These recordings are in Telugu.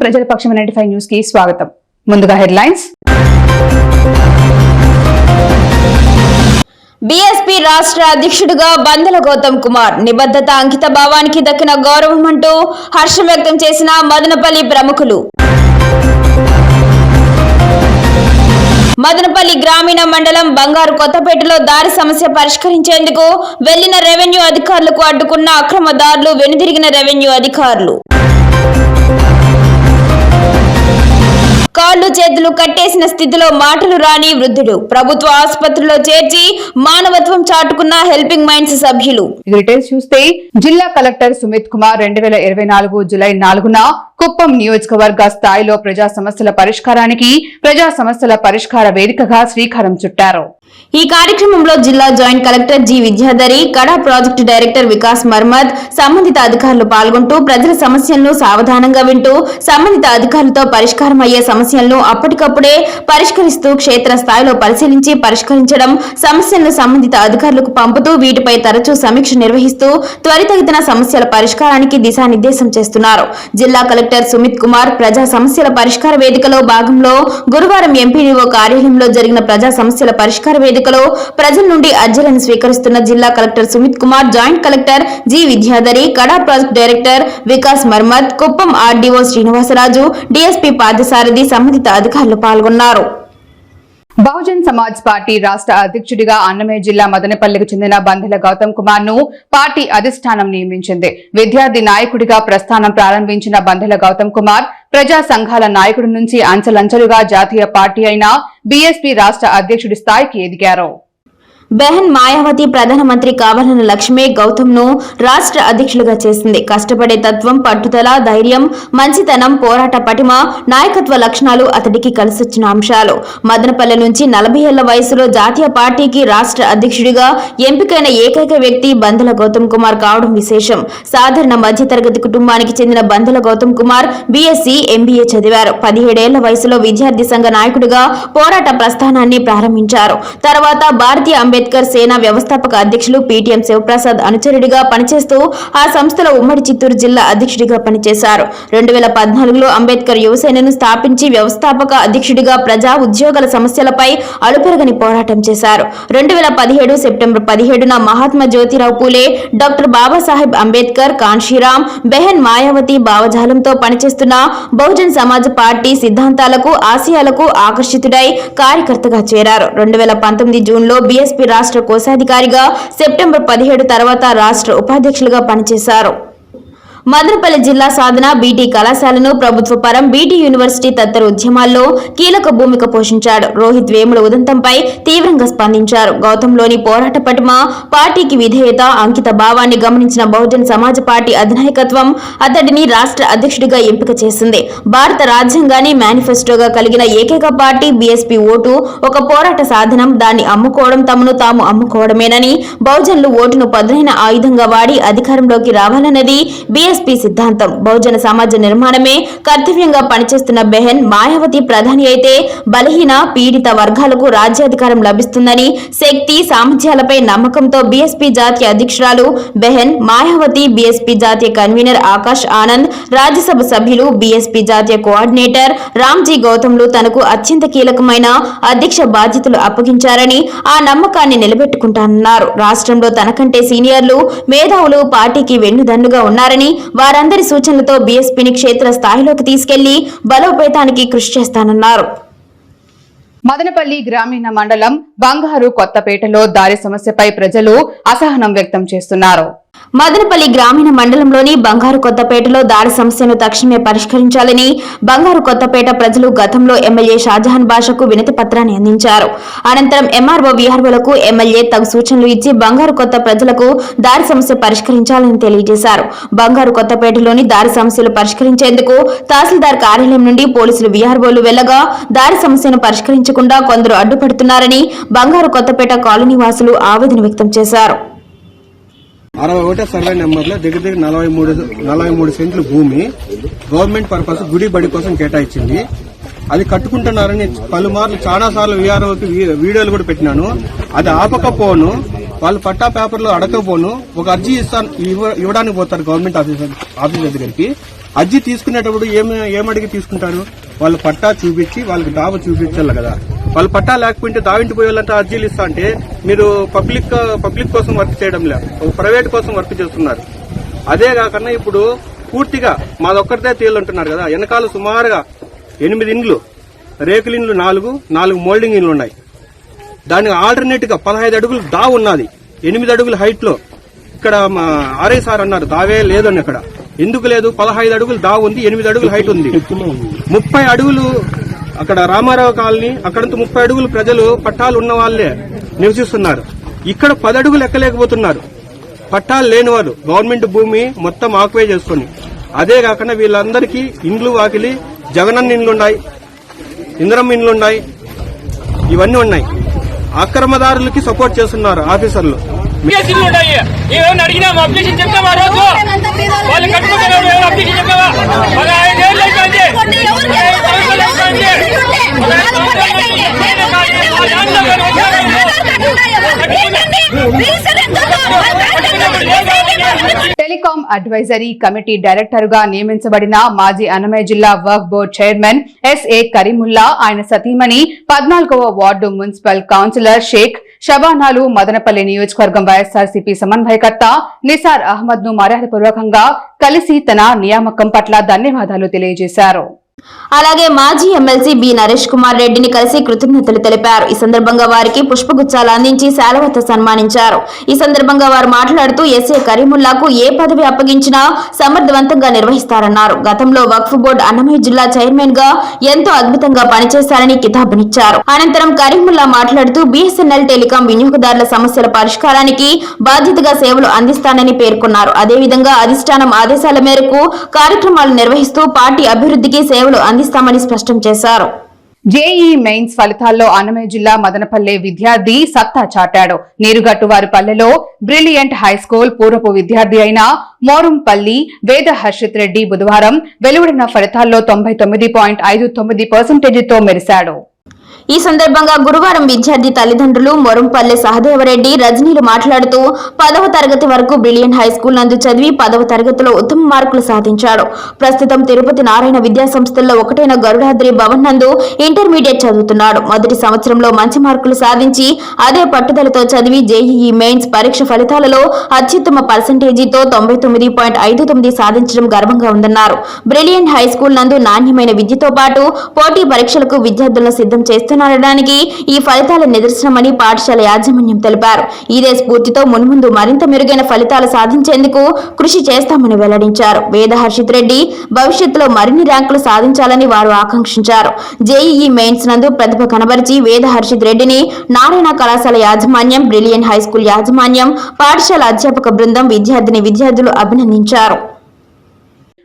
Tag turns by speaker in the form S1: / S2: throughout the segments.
S1: ప్రజల పక్షం నైన్టీ ఫైవ్ న్యూస్కి స్వాగతం. ముందుగా హెడ్లైన్స్.
S2: బీఎస్పీ రాష్ట్ర అధ్యక్షుడిగా బందల గౌతమ్ కుమార్ నిబద్ధత అంకిత భావానికి దక్కిన గౌరవం అంటూ హర్షం వ్యక్తం చేసిన మదనపల్లి ప్రముఖులు. మదనపల్లి గ్రామీణ మండలం బంగారు కొత్తపేటలో దారి సమస్య పరిష్కరించేందుకు వెళ్ళిన రెవెన్యూ అధికారులకు అడ్డుకున్న అక్రమదారులు వెనుదిరిగిన రెవెన్యూ అధికారులు. కాళ్ళు చేతులు కట్టేసిన స్థితిలో మాటలు రాని వృద్ధుడు. ప్రభుత్వ ఆసుపత్రిలో చేర్చి మానవత్వం చాటుకున్న హెల్పింగ్ మైండ్స్ సభ్యులు.
S1: డీటెయిల్స్ చూస్తే జిల్లా కలెక్టర్ సుమిత్ కుమార్ రెండు వేల ఇరవై నాలుగు జులై నాలుగున కుప్పం నియోజకవర్గ స్థాయిలో ప్రజా సమస్యల పరిష్కారానికి ప్రజా సమస్యల పరిష్కార వేదికగా శ్రీకారం చుట్టారు.
S2: ఈ కార్యక్రమంలో జిల్లా joint collector G Vidyadhari Kada project director Vikas మర్మద్ సంబంధిత అధికారులు పాల్గొంటూ ప్రజల సమస్యలను సావధానంగా వింటూ సంబంధిత అధికారులతో పరిష్కారం అయ్యే సమస్యలను అప్పటికప్పుడే పరిష్కరిస్తూ క్షేత్ర స్థాయిలో పరిశీలించి పరిష్కరించడం సమస్యలను సంబంధిత అధికారులకు పంపుతూ వీటిపై తరచూ సమీక్ష నిర్వహిస్తూ త్వరితగతిన సమస్యల పరిష్కారానికి దిశానిర్దేశం చేస్తున్నారు. జిల్లా కలెక్టర్ సుమిత్ కుమార్ ప్రజా సమస్యల పరిష్కార వేదికలో భాగంలో గురువారం ఎంపీడీఓ కార్యాలయంలో జరిగిన ప్రజా సమస్యల పరిష్కార వేదికలో ప్రజల నుండి అర్జీలను స్వీకరిస్తున్న జిల్లా collector Sumit Kumar joint collector G Vidyadhari KADA project director Vikas Marmat Kuppam RDO Srinivasa Raju DSP Parthasarathi సంబంధిత అధికారులు పాల్గొన్నారు.
S1: బహుజన్ సమాజ్ పార్టీ రాష్ట్ర అధ్యక్షుడిగా అన్నమయ్య జిల్లా మదనపల్లికి చెందిన బంధుల గౌతమ్ కుమార్ను పార్టీ అధిష్టానం నియమించింది. విద్యార్థి నాయకుడిగా ప్రస్థానం ప్రారంభించిన బంధుల గౌతమ్ కుమార్ ప్రజా సంఘాల నాయకుడి నుంచి అంచెలంచెలుగా జాతీయ పార్టీ అయిన బీఎస్పీ రాష్ట్ర అధ్యక్షుడి స్థాయికి ఎదిగారు.
S2: బెహన్ మాయావతి ప్రధానమంత్రి కావాలన్న లక్ష్మే గౌతమ్ను రాష్ట్ర అధ్యక్షులుగా చేసింది. కష్టపడే తత్వం పట్టుదల ధైర్యం మంచితనం పోరాట పటిమ నాయకత్వ లక్షణాలు అతడికి కలిసొచ్చిన అంశాలు. మదనపల్లె నుంచి నలభై ఏళ్ళ వయసులో జాతీయ పార్టీకి రాష్ట్ర అధ్యక్షుడిగా ఎంపికైన ఏకైక వ్యక్తి బందల గౌతమ్ కుమార్ కావడం విశేషం. సాధారణ మధ్యతరగతి కుటుంబానికి చెందిన బందల గౌతమ్ కుమార్ బీఎస్సీ ఎంబీఏ చదివారు. పదిహేడేళ్ళ వయసులో విద్యార్థి సంఘ నాయకుడిగా పోరాట ప్రస్థానాన్ని ప్రారంభించారు. తర్వాత భారతీయ అంబేద్కర్ సేన వ్యవస్థాపక అధ్యక్షులు పీటీఎం శివప్రసాద్ అనుచరుడిగా పనిచేస్తూ ఆ సంస్థలో ఉమ్మడి చిత్తూరు జిల్లా అధ్యక్షుడిగా పనిచేశారు. రెండు వేల పద్నాలుగులో అంబేద్కర్ యువసేనను స్థాపించి వ్యవస్థాపక అధ్యక్షుడిగా ప్రజా ఉద్యోగాల సమస్యలపై అలుపెరగని పోరాటం చేశారు. రెండు వేల పదిహేడు సెప్టెంబర్ పదిహేడున మహాత్మా జ్యోతిరావు పూలే డాక్టర్ బాబాసాహెబ్ అంబేద్కర్ కాన్షీరామ్ బెహన్ మాయావతి భావజాలంతో పనిచేస్తున్న బహుజన్ సమాజ్ పార్టీ సిద్ధాంతాలకు ఆశయాలకు ఆకర్షితుడై కార్యకర్తగా చేరారు. రెండు వేల పంతొమ్మిది జూన్లో బీఎస్పీ రాష్ట్ర కోశాధికారిగా సెప్టెంబర్ పదిహేడు తర్వాత రాష్ట్ర ఉపాధ్యక్షులుగా పనిచేశారు. మదనపల్లి జిల్లా సాధన బీటీ కళాశాలను ప్రభుత్వ పరం బీటీ యూనివర్సిటీ తదితర ఉద్యమాల్లో కీలక భూమిక పోషించాడు. రోహిత్ వేముల ఉదంతంపై తీవ్రంగా స్పందించారు. గౌతంలోని పోరాట పటిమ పార్టీకి విధేయత అంకిత భావాన్ని గమనించిన బహుజన్ సమాజ్ పార్టీ అధినాయకత్వం అతడిని రాష్ట్ర అధ్యక్షుడిగా ఎంపిక చేసింది. భారత రాజ్యాంగాన్ని మేనిఫెస్టోగా కలిగిన ఏకైక పార్టీ బీఎస్పీ ఓటు ఒక పోరాట సాధనం. దాన్ని అమ్ముకోవడం తమను తాము అమ్ముకోవడమేనని బహుజన్లు ఓటును పదునైన ఆయుధంగా వాడి అధికారంలోకి రావాలన్నది బీఎస్పీ సిద్ధాంతం. బహుజన సమాజ నిర్మాణమే కర్తవ్యంగా పనిచేస్తున్న బెహెన్ మాయావతి ప్రధాని అయితే బలహీన పీడిత వర్గాలకు రాజ్యాధికారం లభిస్తుందని శక్తి సామర్థ్యాలపై నమ్మకంతో బీఎస్పీ జాతీయ అధ్యక్షురాలు బెహెన్ మాయావతి బీఎస్పీ జాతీయ కన్వీనర్ ఆకాష్ ఆనంద్ రాజ్యసభ సభ్యులు బీఎస్పీ జాతీయ కోఆర్డినేటర్ రామ్జీ గౌతమ్లు తనకు అత్యంత కీలకమైన అధ్యక్ష బాధ్యతలు అప్పగించారని ఆ నమ్మకాన్ని నిలబెట్టుకుంటానన్నారు. రాష్ట్రంలో తనకంటే సీనియర్లు మేధావులు పార్టీకి వెన్నుదన్నుగా ఉన్నారని వారందరి సూచనలతో బీఎస్పీని క్షేత్ర స్థాయిలోకి తీసుకెళ్ళి బలోపేతానికి కృషి చేస్తానన్నారు.
S1: మదనపల్లి గ్రామీణ మండలం బంగారు కొత్తపేటలో దారి సమస్యపై ప్రజలు అసహనం వ్యక్తం చేస్తున్నారు.
S2: మదనపల్లి గ్రామీణ మండలంలోని బంగారు కొత్తపేటలో దారి సమస్యను తక్షణమే పరిష్కరించాలని బంగారు కొత్తపేట ప్రజలు గతంలో ఎమ్మెల్యే షాజహాన్ బాషకు వినతి పత్రాన్ని అందించారు. అనంతరం ఎంఆర్ఓ విఆర్ఓలకు ఎమ్మెల్యే తగు సూచనలు ఇచ్చి బంగారు కొత్త ప్రజలకు దారి సమస్య పరిష్కరించాలని తెలియజేశారు. బంగారు కొత్తపేటలోని దారి సమస్యలు పరిష్కరించేందుకు తహసీల్దార్ కార్యాలయం నుండి పోలీసులు విఆర్ఓలు వెళ్ళగా దారి సమస్యను పరిష్కరించకుండా కొందరు అడ్డుపడుతున్నారని బంగారు కొత్తపేట కాలనీ వాసులు ఆవేదన వ్యక్తం చేశారు.
S3: అరవై ఒకటో సర్వే నెంబర్లో దగ్గర దగ్గర నలభై మూడు నలభై మూడు సెంట్లు భూమి గవర్నమెంట్ పర్పస్ గుడి బడి కోసం కేటాయించింది. అది కట్టుకుంటున్నారని పలుమార్లు చాలా సార్లు వీఆర్ఓకి వీడియోలు కూడా పెట్టినాను. అది ఆపకపోను వాళ్ళు పట్టా పేపర్లు అడగకపోను ఒక అర్జీ ఇస్తాను ఇవ్వ- ఇవ్వడానికి పోతారు గవర్నమెంట్ ఆఫీసర్ ఆఫీసర్ దగ్గరికి. అర్జీ తీసుకునేటప్పుడు ఏమి ఏమడిగి తీసుకుంటారు? వాళ్ళు పట్టా చూపించి వాళ్ళకి డాబా చూపించాలి కదా. వాళ్ళు పట్టా లేకపోతే దావింటి పోయే వాళ్ళంతా అర్జీలు ఇస్తా అంటే మీరు పబ్లిక్ పబ్లిక్ కోసం వర్క్ చేయడం లేదు ప్రైవేట్ కోసం వర్క్ చేస్తున్నారు. అదే కాకుండా ఇప్పుడు పూర్తిగా మాదొక్కరిదే తేలంటున్నారు కదా వెనకాల సుమారుగా ఎనిమిది ఇండ్లు రేకుల ఇండ్లు నాలుగు నాలుగు మోల్డింగ్ ఇండ్లు ఉన్నాయి. దానికి ఆల్టర్నేట్గా పదహైదు అడుగులు దా ఉన్నది. ఎనిమిది అడుగుల హైట్లో. ఇక్కడ మా ఆర్ఐ సార్ అన్నారు దావే లేదని ఇక్కడ ఎందుకు లేదు? పదహైదు అడుగులు దావు ఉంది ఎనిమిది అడుగుల హైట్ ఉంది. ముప్పై అడుగులు అక్కడ రామారావు కాలనీ అక్కడంత ముప్పై అడుగులు ప్రజలు పట్టాలు ఉన్న వాళ్ళే నివసిస్తున్నారు. ఇక్కడ పది అడుగులు ఎక్కలేకపోతున్నారు. పట్టాలు లేనివారు గవర్నమెంట్ భూమి మొత్తం ఆక్యుపై చేసుకొని. అదే కాకుండా వీళ్ళందరికీ ఇండ్లు వాకిలి జగనన్న ఇండ్లు ఉన్నాయి ఇంద్రమ్మ ఇండ్లు ఉన్నాయి ఇవన్నీ ఉన్నాయి. అక్రమదారులకి సపోర్ట్ చేస్తున్నారు ఆఫీసర్లు.
S4: కేసులు ఉన్నాయి ఏమైనా అడిగినా మా అప్లికేషన్ చెప్తావా రోజు? వాళ్ళు కట్టుకుంటారు ఏమైనా అప్లికేషన్ చెప్తావా? మరి ఐదు ఏళ్ళు అయిపోయింది.
S1: టెలికాం అడ్వైజరీ కమిటీ డైరెక్టర్గా నియమించబడిన మాజీ అన్నమయ్య జిల్లా work board chairman SA Kareemulla ఆయన సతీమణి పద్నాలుగవ వార్డు మున్సిపల్ కౌన్సిలర్ షేక్ షబానాలు మదనపల్లి నియోజకవర్గం వైఎస్ఆర్సీపీ సమన్వయకర్త నిసార్ అహ్మద్ను మర్యాదపూర్వకంగా కలిసి తన నియామకం పట్ల ధన్యవాదాలు తెలియజేశారు.
S2: అలాగే మాజీ ఎమ్మెల్సీ బి నరేష్ కుమార్ రెడ్డిని కలిసి కృతజ్ఞతలు తెలిపారు. ఈ సందర్భంగా వారికి పుష్పగుచ్చాలు అందించి శాలవతో సన్మానించారు. ఈ సందర్భంగా వారు మాట్లాడుతూ ఎస్ఏ కరీముల్లాకు ఏ పదవి అప్పగించినా సమర్థవంతంగా నిర్వహిస్తారన్నారు. గతంలో వక్ఫ్ బోర్డు అన్నమయ్య జిల్లా చైర్మన్గా ఎంతో అద్భుతంగా పనిచేశారని కితాబునిచ్చారు. అనంతరం కరీముల్లా మాట్లాడుతూ బీఎస్ఎన్ఎల్ టెలికాం వినియోగదారుల సమస్యల పరిష్కారానికి బాధ్యతగా సేవలు అందిస్తానని పేర్కొన్నారు. అదేవిధంగా అధిష్టానం ఆదేశాల మేరకు కార్యక్రమాలు నిర్వహిస్తూ పార్టీ అభివృద్ధికి సేవలు అందిస్తామని స్పష్టం చేశారు.
S1: జేఈ మెయిన్స్ ఫలితాల్లో అన్నమయ్య జిల్లా మదనపల్లె విద్యార్థి సత్తా చాటాడు. నీరుగట్టువారి పల్లెలో బ్రిలియంట్ హై స్కూల్ పూర్వపు విద్యార్థి అయిన మోరంపల్లి వేద హర్షిత్ రెడ్డి బుధవారం వెలువడిన ఫలితాల్లో తొంభై తొమ్మిది పాయింట్ ఐదు తొమ్మిది పర్సెంటేజ్తో మెరిశాడు.
S2: ఈ సందర్భంగా గురువారం విద్యార్థి తల్లిదండ్రులు మొరంపల్లె సహదేవరెడ్డి రజనీలు మాట్లాడుతూ పదవ తరగతి వరకు బ్రిలియన్ హై స్కూల్ నందు చదివి పదవ తరగతిలో ఉత్తమ మార్కులు సాధించాడు ప్రస్తుతం తిరుపతి నారాయణ విద్యా సంస్థల్లో ఒకటైన గరుడాద్రి భవన్ నందు ఇంటర్మీడియట్ చదువుతున్నాడు. మొదటి సంవత్సరంలో మంచి మార్కులు సాధించి అదే పట్టుదలతో చదివి జేఈఈ మెయిన్స్ పరీక్ష ఫలితాలలో అత్యుత్తమ పర్సంటేజీతో తొంభై తొమ్మిది పాయింట్ ఐదు తొమ్మిది సాధించడం గర్వంగా ఉందన్నారు. బ్రిలియన్ హై స్కూల్ నందు నాణ్యమైన విద్యతో పాటు పోటీ పరీక్షలకు విద్యార్థులను సిద్ధం చేస్తున్నారనడానికి ఈ ఫలితాల నిదర్శనమని పాఠశాల యాజమాన్యం తెలిపారు. ఇదే స్ఫూర్తితో మున్ముందు మరింత మెరుగైన ఫలితాలు సాధించేందుకు కృషి చేస్తామని వెల్లడించారు. వేద హర్షిత్ రెడ్డి భవిష్యత్తులో మరిన్ని ర్యాంకులు సాధించాలని వారు ఆకాంక్షించారు. జేఈఈ మెయిన్స్ నందు ప్రతిభ కనబరిచి వేద హర్షిత్ రెడ్డిని నారాయణ కళాశాల యాజమాన్యం బ్రిలియన్ హై స్కూల్ యాజమాన్యం పాఠశాల అధ్యాపక బృందం విద్యార్థిని విద్యార్థులు అభినందించారు.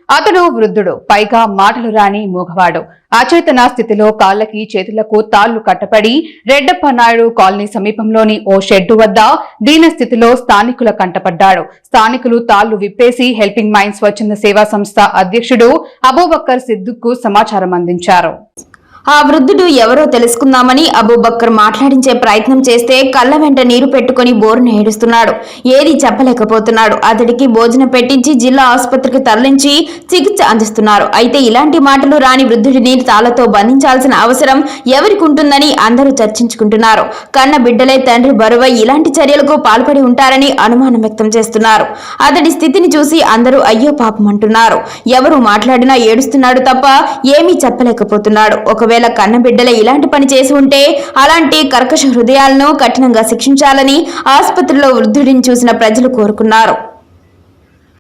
S1: అతడు వృద్ధుడు. పైగా మాటలు రాని మూగవాడు. అచేతన స్థితిలో కాళ్ళకి చేతులకు తాళ్ళు కట్టపడి రెడ్డప్ప నాయుడు కాలనీ సమీపంలోని ఓ షెడ్డు వద్ద దీన స్థితిలో స్థానికుల కంటపడ్డాడు. స్థానికులు తాళ్ళు విప్పేసి హెల్పింగ్ మైండ్ స్వచ్ఛంద సేవా సంస్థ అధ్యక్షుడు అబూబక్కర్ సిద్దుకు సమాచారం అందించారు.
S2: ఆ వృద్ధుడు ఎవరో తెలుసుకుందామని అబూబక్కర్ మాట్లాడించే ప్రయత్నం చేస్తే కళ్ళ వెంట నీరు పెట్టుకుని బోరును ఏడుస్తున్నాడు. ఏది చెప్పలేకపోతున్నాడు. అతడికి భోజనం పెట్టించి జిల్లా ఆసుపత్రికి తరలించి చికిత్స అందిస్తున్నారు. అయితే ఇలాంటి మాటలు రాని వృద్ధుడిని తాళతో బంధించాల్సిన అవసరం ఎవరికి ఉంటుందని అందరూ చర్చించుకుంటున్నారు. కన్న బిడ్డలే తండ్రి బరువై ఇలాంటి చర్యలకు పాల్పడి ఉంటారని అనుమానం వ్యక్తం చేస్తున్నారు. అతడి స్థితిని చూసి అందరూ అయ్యో పాపం అంటున్నారు. ఎవరు మాట్లాడినా ఏడుస్తున్నాడు తప్ప ఏమీ చెప్పలేకపోతున్నాడు. ఒకవేళ కన్న కన్నబిడ్డల ఇలాంటి పని చేసి ఉంటే అలాంటి కర్కశ హృదయాలను కఠినంగా శిక్షించాలని ఆసుపత్రిలో వృద్ధుడిని చూసిన ప్రజలు కోరుకున్నారు.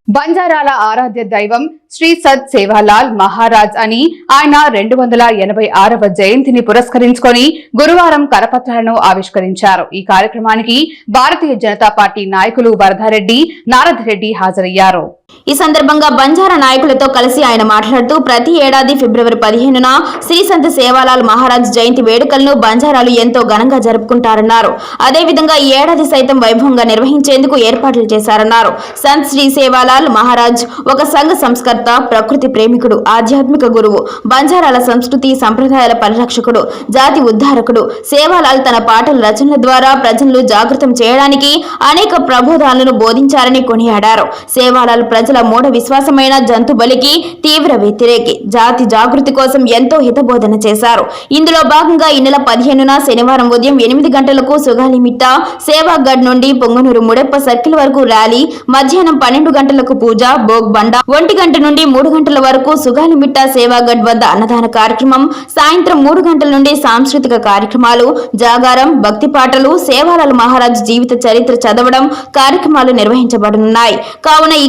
S1: బంజారాల ఆరాధ్య దైవం శ్రీ సద్ సేవాలాల్ మహారాజ్ అని ఆయన రెండు వందల ఎనభై ఆరవ జయంతిని పురస్కరించుకొని గురువారం కరపత్రాలను ఆవిష్కరించారు. ఈ కార్యక్రమానికి భారతీయ జనతా పార్టీ నాయకులు వరదారెడ్డి నారదరెడ్డి హాజరయ్యారు.
S2: ఈ సందర్భంగా బంజారా నాయకులతో కలిసి ఆయన మాట్లాడుతూ ప్రతి ఏడాది ఫిబ్రవరి పదిహేనున శ్రీ సంత సేవాలాల్ మహారాజ్ జయంతి వేడుకలను బంజారాలు ఎంతో ఘనంగా జరుపుకుంటారన్నారు. అదేవిధంగా ఈ ఏడాది సైతం వైభవంగా నిర్వహించేందుకు ఏర్పాట్లు చేశారన్నారు. సంత్ శ్రీ సేవాలాల్ మహారాజ్ ఒక సంఘ సంస్కర్త ప్రకృతి ప్రేమికుడు ఆధ్యాత్మిక గురువు బంజారాల సంస్కృతి సంప్రదాయాల పరిరక్షకుడు జాతి ఉద్ధారకుడు. సేవాలాల్ తన పాటల రచనల ద్వారా ప్రజలను జాగృతం చేయడానికి అనేక ప్రబోధాలను బోధించారని కొనియాడారు. సేవాలాల్ ప్రజల మూఢ విశ్వాసమైన జంతు బలికి తీవ్ర వ్యతిరేకి. జాతి జాగృతి కోసం ఎంతో హితబోధన చేశారు. ఇందులో భాగంగా ఈ నెల పదిహేనున శనివారం ఉదయం ఎనిమిది గంటలకు సుగాలిమిట్ట సేవాగఢ్ నుండి పొంగనూరు ముడెప్ప సర్కిల్ వరకు ర్యాలీ మధ్యాహ్నం పన్నెండు గంటలకు పూజ భోగ్ బండ ఒంటి గంట నుండి మూడు గంటల వరకు సుగాలిమిట్ట సేవాగఢ్ వద్ద అన్నదాన కార్యక్రమం సాయంత్రం మూడు గంటల నుండి సాంస్కృతిక కార్యక్రమాలు జాగారం భక్తి పాటలు సేవాలాల్ మహారాజ్ జీవిత చరిత్ర చదవడం కార్యక్రమాలు నిర్వహించబడనున్నాయి. కావున ఈ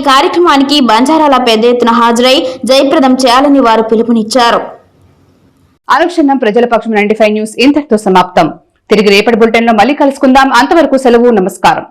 S2: కార్యక్రమానికి బంజారాల పెద్ద ఎత్తున హాజరై జయప్రదం చేయాలని వారు పిలుపునిచ్చారు.
S1: అనుక్షణం ప్రజల పక్షం నైన్టీ న్యూస్ ఇంతటితో సమాప్తం. తిరిగి రేపటి బులెటిన్లో మళ్ళీ కలుసుకుందాం. అంతవరకు సెలవు నమస్కారం.